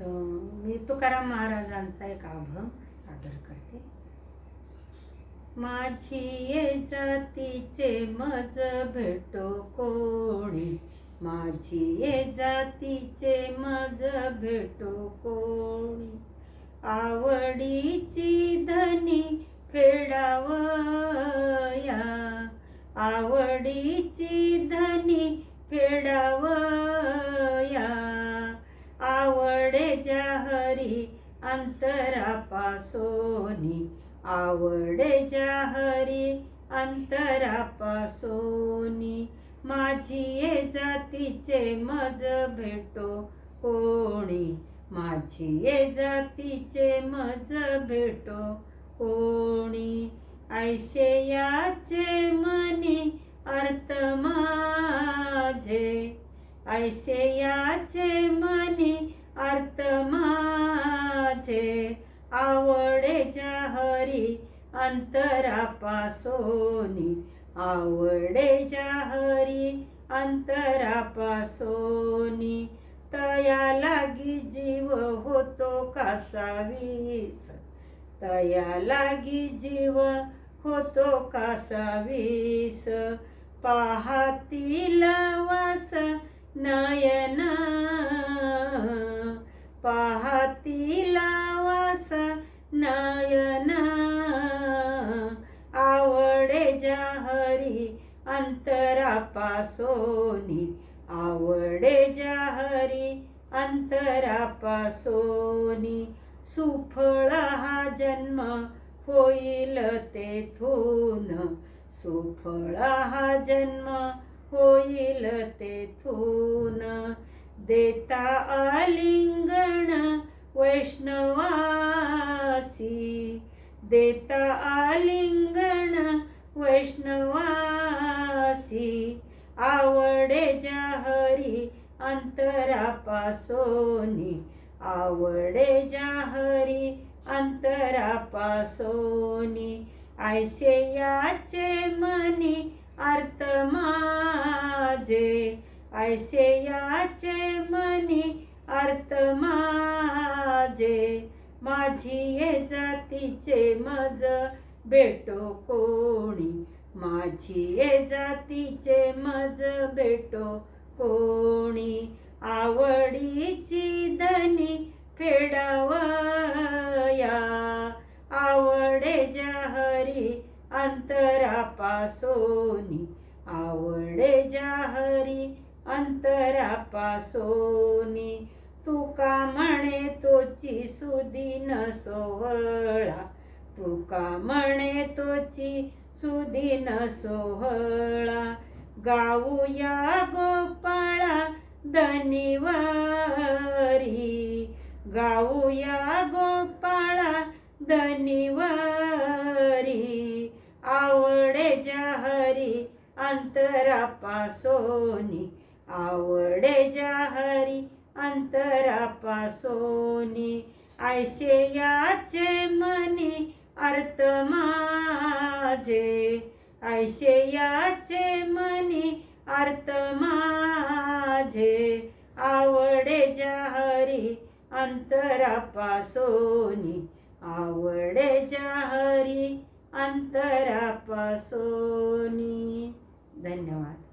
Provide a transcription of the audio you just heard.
तर मी तुकाराम महाराजांचा एक अभंग सादर करते. माझी ये जातीचे मज भेटो कोणी? माझी ये जातीचे मज भेटो कोणी? आवडीची धनी फेडावं अंतरापासोनी आवडे जाहरी अंतरापासोनी माझी ये जातीचे मज भेटो कोणी माझी ये जातीचे मज भेटो कोणी ऐसे याचे मनी अर्थ माझे ऐसे याचे मनी अर्थ माझे आवडे जाहरी अंतरापासोनी. आवडे जाहरी अंतरापासोनी. तया लागी जीव होतो कासावीस तया लागी जीव होतो कासावीस पाहतील वास नयना अंतरापासोनी आवडे जाहरी अंतरापासोनी सुफळ हा जन्म होईल तेथून. सुफळ हा जन्म होईल तेथून. देता आलिंगण वैष्णवासी देता आलिंगण वैष्णवासी आवडे जाहरी अंतरापासोनी आवडे जाहरी अंतरापासोनी आयसे याचे मनी अर्थ माझे ऐसे याचे मनी अर्थ माझे माझी ये जातीचे मज बेटो कोणी. माझी ये जातीचे मज बेटो कोणी. आवडीची धनी फेडावया. आवडे जाहरी अंतरापासोनी. आवडे जाहरी अंतरापासोनी. तुका म्हणे तोची सुदीन सोहळा? तुका म्हणे तोची? सुदीन सोहळा. गाऊया गोपाळा धनिवारी गाऊया गोपाळा धनिवारी आवडे जाहरी अंतरापासोनी. आवडे जाहरी अंतरापासोनी. ऐसे याचे मन अर्थ माझे ऐसे याचे मनी अर्थ माझे आवडे जाहरी अंतरापासोनी. आवडे जाहरी अंतरापासोनी. धन्यवाद.